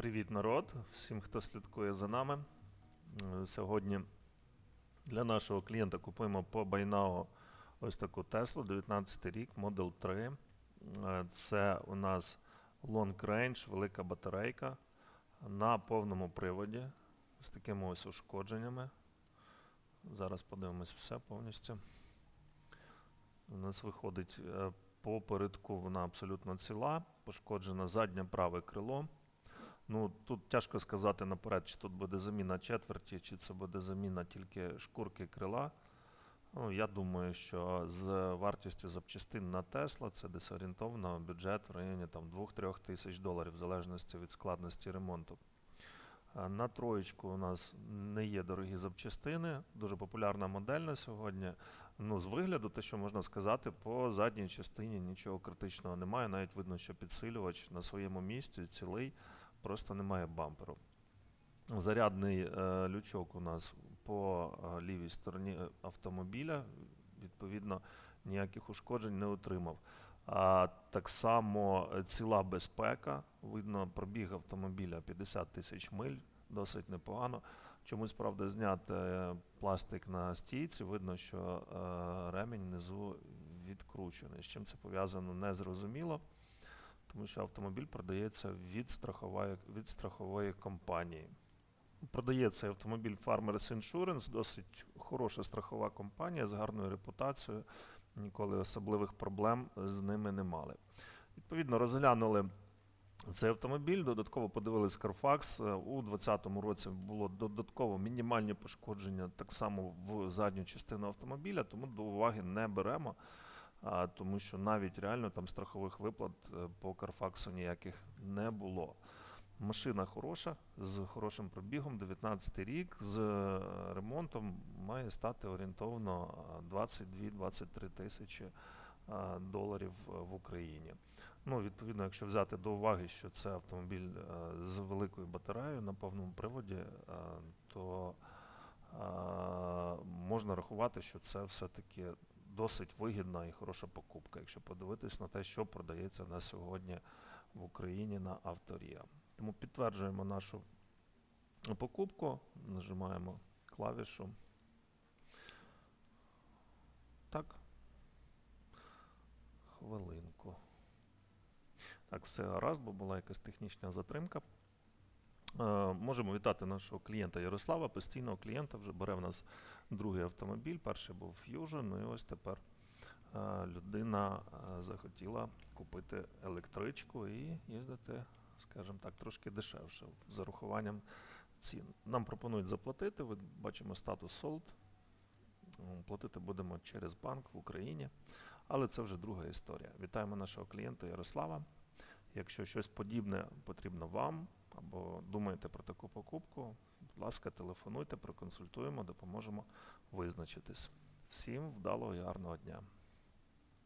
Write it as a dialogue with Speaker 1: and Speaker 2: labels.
Speaker 1: Привіт, народ! Всім, хто слідкує за нами. Е, Сьогодні для нашого клієнта купуємо по Байнао ось таку Теслу, 19 рік, Model 3. Е, Це у нас Long Range, велика батарейка на повному приводі з такими ось ушкодженнями. Зараз подивимось все повністю. У нас виходить е, по передку вона абсолютно ціла, пошкоджено заднє праве крило. Ну, тут тяжко сказати наперед, чи тут буде заміна четверті, чи це буде заміна тільки шкурки крила. Ну, я думаю, що з вартістю запчастин на Тесла це десь бюджет в районі там, 2-3 тисяч доларів, в залежності від складності ремонту. На троєчку у нас не є дорогі запчастини, дуже популярна модель на сьогодні. Ну, з вигляду, те, що можна сказати, по задній частині нічого критичного немає. Навіть видно, що підсилювач на своєму місці цілий, просто немає бамперу. Зарядний е, лючок у нас по е, лівій стороні е, автомобіля, відповідно, ніяких ушкоджень не отримав. А так само е, ціла безпека. Видно, пробіг автомобіля 50 тисяч миль, досить непогано. Чомусь, правда, зняти е, пластик на стійці, видно, що е, ремінь внизу відкручений. З чим це пов'язано, не зрозуміло, тому що автомобіль продається від страхової, від страхової компанії. Продає цей автомобіль Farmers Insurance, досить хороша страхова компанія з гарною репутацією. Ніколи особливих проблем з ними не мали. Відповідно, розглянули цей автомобіль, додатково подивились Carfax. У 2020 році було додатково мінімальні пошкодження так само в задню частину автомобіля, тому до уваги не беремо. А, тому що навіть реально там страхових виплат е, по Carfax ніяких не було. Машина хороша, з хорошим пробігом, 19 рік, з е, ремонтом має стати орієнтовно е, 22-23 тисячі е, доларів е, в Україні. Ну, відповідно, якщо взяти до уваги, що це автомобіль з великою батареєю на повному приводі, то можна рахувати, що це все-таки досить вигідна і хороша покупка, якщо подивитись на те, що продається на сьогодні в Україні на авторія. Тому підтверджуємо нашу покупку, нажимаємо клавішу. Так. Хвилинку. Так, все гаразд, бо була якась технічна затримка. Е, Можемо вітати нашого клієнта Ярослава, постійного клієнта, вже бере в нас другий автомобіль. Перший був Fusion, ну і ось тепер е, людина е, захотіла купити електричку і їздити, скажімо так, трошки дешевше з урахуванням цін. Нам пропонують заплатити, ви бачимо статус sold. Платити будемо через банк в Україні, але це вже друга історія. Вітаємо нашого клієнта Ярослава. Якщо щось подібне потрібно вам або думаєте про таку покупку, будь ласка, телефонуйте, проконсультуємо, допоможемо визначитись. Всім вдалого і гарного дня!